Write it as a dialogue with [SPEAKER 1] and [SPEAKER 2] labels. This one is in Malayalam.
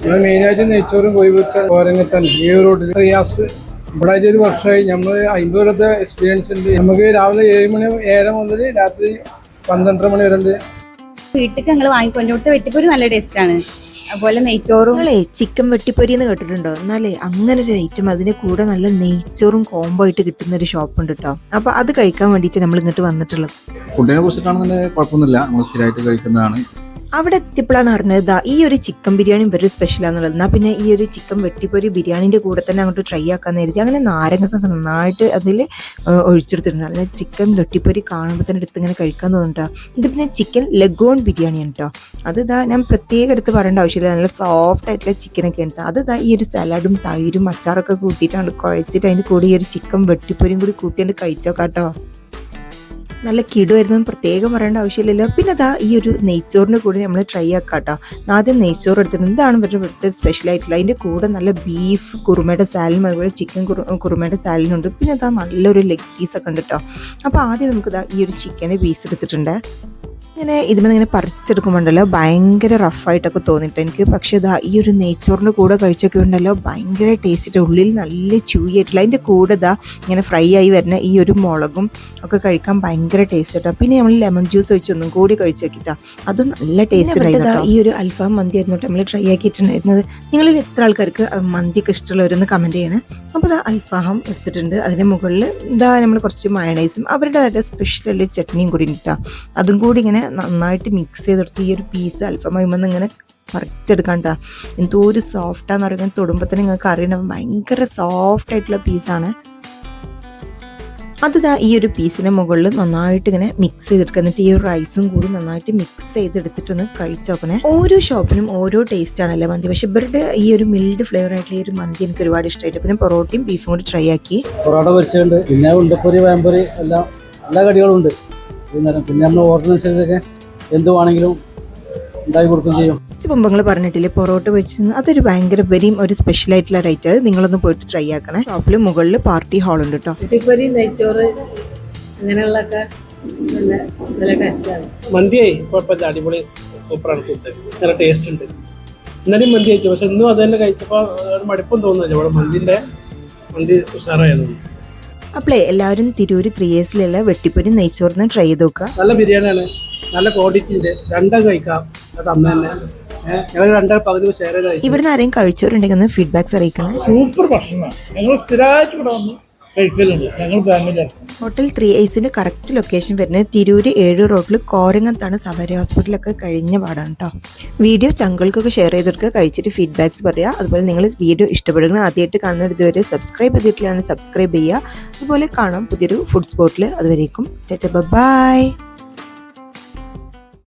[SPEAKER 1] ഇവിടെ മെയിനായിട്ട് നെയ്ച്ചോറും കോഴിപ്പൊരിച്ച കോരങ്ങത്താണ് ഈ റോഡിൽ റിയാസ് ഇവിടെ ഒരു വർഷമായി നമ്മൾ അമ്പത് കൊല്ലത്തെ എക്സ്പീരിയൻസ് ഉണ്ട്. നമുക്ക് രാവിലെ ഏഴ് മണി ഏഴര മുതൽ രാത്രി പന്ത്രണ്ടര മണി വരെ ഉണ്ട്.
[SPEAKER 2] വീട്ടിൽ ഞങ്ങൾ വാങ്ങിക്കൊണ്ട് കൊടുത്ത വെട്ടിപ്പൊരി നല്ല ടേസ്റ്റ് ആണ്. അതുപോലെ നെയ്ച്ചോറും
[SPEAKER 3] നിങ്ങളെ ചിക്കൻ വെട്ടിപ്പൊരി എന്ന് കേട്ടിട്ടുണ്ടോ? എന്നാലേ അങ്ങനെ ഒരു ഐറ്റം അതിന് കൂടെ നല്ല നെയ്ച്ചോറും കോംബോ ആയിട്ട് കിട്ടുന്ന ഒരു ഷോപ്പ് ഉണ്ട് കേട്ടോ അപ്പൊ അത് കഴിക്കാൻ വേണ്ടിയിട്ട് നമ്മൾ ഇങ്ങോട്ട് വന്നിട്ടുള്ളത്
[SPEAKER 4] ഫുഡിനെ കുറിച്ചിട്ടാണെന്നുണ്ടെങ്കിൽ കുഴപ്പമൊന്നുമില്ല. നമ്മൾ സ്ഥിരമായിട്ട് കഴിക്കുന്നതാണ്.
[SPEAKER 3] അവിടെ എത്തിയപ്പോഴാണ് അറിഞ്ഞത് ഈ ഒരു ചിക്കൻ ബിരിയാണി ഇവർ സ്പെഷ്യലാന്നുള്ളത് എന്നാൽ പിന്നെ ഈ ഒരു ചിക്കൻ വെട്ടിപ്പൊരി ബിരിയാണിന്റെ കൂടെ തന്നെ അങ്ങോട്ട് ട്രൈ ആക്കാൻ നേരത്തി അങ്ങനെ നാരങ്ങൊക്കെ നന്നായിട്ട് അതിൽ ഒഴിച്ചെടുത്തിട്ടുണ്ട്. നല്ല ചിക്കൻ വെട്ടിപ്പൊരി കാണുമ്പോൾ തന്നെ എടുത്ത് ഇങ്ങനെ കഴിക്കാൻ തോന്നുന്നുണ്ടോ ഇത് പിന്നെ ചിക്കൻ ലഗോൺ ബിരിയാണി കേട്ടോ അത് ഇതാ ഞാൻ പ്രത്യേകം എടുത്ത് പറയേണ്ട ആവശ്യമില്ല. നല്ല സോഫ്റ്റ് ആയിട്ടുള്ള ചിക്കനൊക്കെ ഉണ്ട് അത് ഇതാ ഈ ഒരു സലാഡും തൈരും അച്ചാറൊക്കെ കൂട്ടിയിട്ടാണ് കുഴച്ചിട്ട് അതിന്റെ കൂടെ ഈ ഒരു ചിക്കൻ വെട്ടിപ്പൊരിയും കൂടി കൂട്ടിയിട്ട് കഴിച്ചോക്കാട്ടോ നല്ല കിടുമായിരുന്നു പ്രത്യേകം പറയേണ്ട ആവശ്യമില്ലല്ലോ. പിന്നെ അതാ ഈ ഒരു നെയ്ച്ചോറിന്റെ കൂടെ നമ്മൾ ട്രൈ ആക്കാം കേട്ടോ ആദ്യം നെയ്ച്ചോറ് എടുത്തിട്ട് എന്താണ് ഇവരുടെ ഇവിടുത്തെ സ്പെഷ്യൽ അതിന്റെ കൂടെ നല്ല ബീഫ് കുറുമയുടെ സാലനും അതുപോലെ ചിക്കൻ കുറു കുറുമയുടെ ഉണ്ട്. പിന്നെ അതാ നല്ലൊരു ലെഗ് പീസൊക്കെ ഉണ്ട് കേട്ടോ അപ്പോൾ ആദ്യം നമുക്കിതാ ഈ ഒരു ചിക്കന്റെ പീസ് എടുത്തിട്ടുണ്ട്. ഇങ്ങനെ ഇതിന്മേൽ ഇങ്ങനെ പറിച്ചെടുക്കുമ്പോണ്ടല്ലോ ഭയങ്കര റഫായിട്ടൊക്കെ തോന്നിയിട്ട് എനിക്ക് പക്ഷേ ഇതാ ഈ ഒരു നെയ്ച്ചോറിന്റെ കൂടെ കഴിച്ചൊക്കെ ഉണ്ടല്ലോ ഭയങ്കര ടേസ്റ്റ് ഉള്ളിൽ നല്ല ചൂയായിട്ടുള്ള അതിന്റെ കൂടെ ഇതാ ഇങ്ങനെ ഫ്രൈ ആയി വരുന്ന ഈ ഒരു മുളകും ഒക്കെ കഴിക്കാൻ ഭയങ്കര ടേസ്റ്റ് കേട്ടോ പിന്നെ നമ്മൾ ലെമൺ ജ്യൂസ് വെച്ചൊന്നും കൂടി കഴിച്ചു നോക്കിട്ടാ അതും നല്ല ടേസ്റ്റ് ഉണ്ടായിരുന്നു ഈ ഒരു അൽഫാം മന്തി ആയിരുന്നു നമ്മൾ ട്രൈ ആക്കിയിട്ടുണ്ടായിരുന്നത്. നിങ്ങളിൽ എത്ര ആൾക്കാർക്ക് മന്തിയൊക്കെ ഇഷ്ടമുള്ളവരെന്ന് കമന്റ് ചെയ്യണേ. അപ്പോൾ ഇതാ അൽഫാം എടുത്തിട്ടുണ്ട്. അതിന്റെ മുകളിൽ ഇതാ നമ്മൾ കുറച്ച് മയണൈസും അവരുടെ അവരുടേതായിട്ട് സ്പെഷ്യൽ ചട്നിയും കൂടി കേട്ടോ. അതും കൂടി ഇങ്ങനെ നന്നായിട്ട് മിക്സ് ചെയ്തെടുത്ത് ഈ ഒരു പീസ് കഴിയുമ്പോൾ ഇങ്ങനെ പറിച്ചെടുക്കണ്ട. എന്തോ ഒരു സോഫ്റ്റാന്ന് പറയുന്നത് തൊടുമ്പോൾ തന്നെ നിങ്ങൾക്ക് അറിയണം. ഭയങ്കര സോഫ്റ്റ് ആയിട്ടുള്ള പീസാണ് അത് ഈ ഒരു പീസിന് മുകളിൽ നന്നായിട്ട് ഇങ്ങനെ മിക്സ് ചെയ്തെടുക്കുക. എന്നിട്ട് ഈ ഒരു റൈസും കൂടി നന്നായിട്ട് മിക്സ് ചെയ്തെടുത്തിട്ടൊന്ന് കഴിച്ച് നോക്കണേ. ഓരോ ഷോപ്പിനും ഓരോ ടേസ്റ്റ് ആണല്ലേ മന്തി. പക്ഷെ ഇവരുടെ ഈ ഒരു മിൽഡ് ഫ്ലേവർ ആയിട്ടുള്ള ഈ ഒരു മന്തി എനിക്ക് ഒരുപാട് ഇഷ്ടമായിട്ട് പിന്നെ പൊറോട്ടയും ബീഫും കൂടി ട്രൈ ആക്കി.
[SPEAKER 5] പൊറോട്ട പൊരിച്ചുണ്ട് പിന്നെ ഉണ്ടപ്പൊരി വേമ്പൊരി എല്ലാം എല്ലാ കടികളും ഉണ്ട് വൈകുന്നേരം. പിന്നെ നമ്മൾ ഓർഡർ അനുസരിച്ചൊക്കെ എന്ത് വേണമെങ്കിലും ഉണ്ടാക്കി കൊടുക്കുകയും ചെയ്യും.
[SPEAKER 3] നിങ്ങൾ പറഞ്ഞിട്ടില്ലേ പൊറോട്ട പൊരിച്ചത് അതൊരു ഭയങ്കര വെരിയും ഒരു സ്പെഷ്യൽ ആയിട്ടുള്ള റേറ്റ് നിങ്ങളൊന്ന് പോയിട്ട് ട്രൈ ആക്കണേ. ഷോപ്പിൽ മുകളിൽ പാർട്ടി ഹാൾ ഉണ്ട് കേട്ടോ
[SPEAKER 6] കുട്ടിപ്പൊരി നെയ്ച്ചോറ് അങ്ങനെയുള്ളതൊക്കെ നല്ല നല്ല ടേസ്റ്റാണ്
[SPEAKER 7] മന്തിയായി കുഴപ്പമില്ല. അടിപൊളി സൂപ്പറാണ് ഫുഡ് നല്ല ടേസ്റ്റ് ഉണ്ട്. ഇന്നലെയും മന്തി കഴിച്ചു. പക്ഷെ ഇന്നും അത് തന്നെ കഴിച്ചപ്പോൾ ഒരു മടുപ്പും തോന്നുന്നില്ല. ഇവിടെ മന്തിന്റെ മന്തി ഉഷാറായിരുന്നു
[SPEAKER 3] അപ്പോളേ എല്ലാവരും തിരൂര് ത്രീ എസിലുള്ള വെട്ടിപ്പൊരി നെയ്ച്ചോറിന് ട്രൈ ചെയ്ത് നോക്കുക
[SPEAKER 7] നല്ല ബിരിയാണിയാണ് നല്ല ക്വാളിറ്റി ഉണ്ട്. രണ്ടും കഴിക്കാം. അത് അന്ന് തന്നെ.
[SPEAKER 3] ഇവിടുന്ന് ആരെയും കഴിച്ചവരുണ്ടെങ്കിൽ ഒന്ന് ഫീഡ്ബാക്സ് അറിയിക്കണം.
[SPEAKER 8] സൂപ്പർ ഭക്ഷണം. ഞങ്ങൾ സ്ഥിരമായിട്ട് ഇവിടെ വന്ന്. ഞങ്ങൾ
[SPEAKER 3] ഹോട്ടൽ ത്രീ ഐസിന്റെ കറക്റ്റ് ലൊക്കേഷൻ വരുന്നത് തിരൂര് ഏഴ് റോഡിൽ കോരങ്ങത്താണ് സവാരി ഹോസ്പിറ്റലൊക്കെ കഴിഞ്ഞ പാടാണ് കേട്ടോ വീഡിയോ ചങ്കൾക്കൊക്കെ ഷെയർ ചെയ്തെടുക്കുക കഴിച്ചിട്ട് ഫീഡ്ബാക്സ് പറയുക അതുപോലെ നിങ്ങൾ വീഡിയോ ഇഷ്ടപ്പെടുന്ന ആദ്യമായിട്ട് കാണുന്നത് ഇതുവരെ സബ്സ്ക്രൈബ് ചെയ്തിട്ടില്ല സബ്സ്ക്രൈബ് ചെയ്യുക. അതുപോലെ കാണാം പുതിയൊരു ഫുഡ് സ്പോട്ടിൽ അതുവരേക്കും. ബൈ